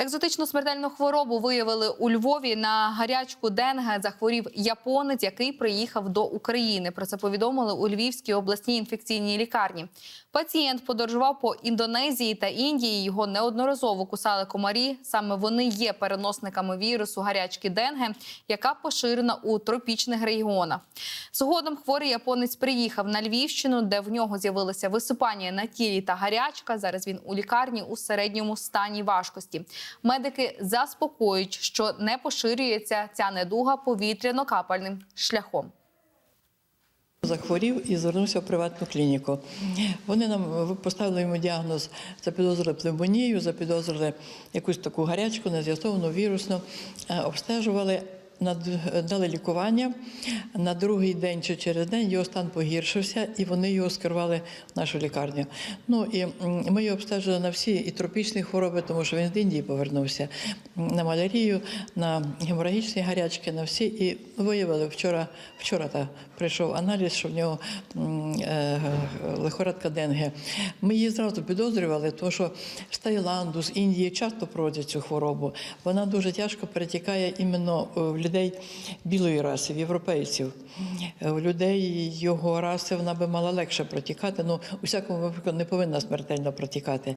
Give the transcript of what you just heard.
Екзотичну смертельну хворобу виявили у Львові. На гарячку денге захворів японець, який приїхав до України. Про це повідомили у Львівській обласній інфекційній лікарні. Пацієнт подорожував по Індонезії та Індії. Його неодноразово кусали комарі. Саме вони є переносниками вірусу гарячки денге, яка поширена у тропічних регіонах. Згодом хворий японець приїхав на Львівщину, де в нього з'явилися висипання на тілі та гарячка. Зараз він у лікарні у середньому стані важкості. Медики заспокоюють, що не поширюється ця недуга повітряно-капальним шляхом. Захворів і звернувся в приватну клініку. Вони нам поставили йому діагноз, запідозрили пневмонію, запідозрили якусь таку гарячку, нез'ясовану вірусну, е, обстежували. Дали лікування на другий день чи через день його стан погіршився, і вони його скерували в нашу лікарню. Ну і ми його обстежили на всі і тропічні хвороби, тому що він з Індії повернувся на малярію, на геморагічні гарячки, на всі. І виявили вчора. Вчора та прийшов аналіз, що в нього е, лихорадка денге. Ми її зразу підозрювали, тому що з Таїланду, з Індії часто проводять цю хворобу. Вона дуже тяжко перетікає іменно е, в людей білої раси, в європейців. Е, У людей його раси вона би мала легше протікати. Ну, у всякому випадку не повинна смертельно протікати.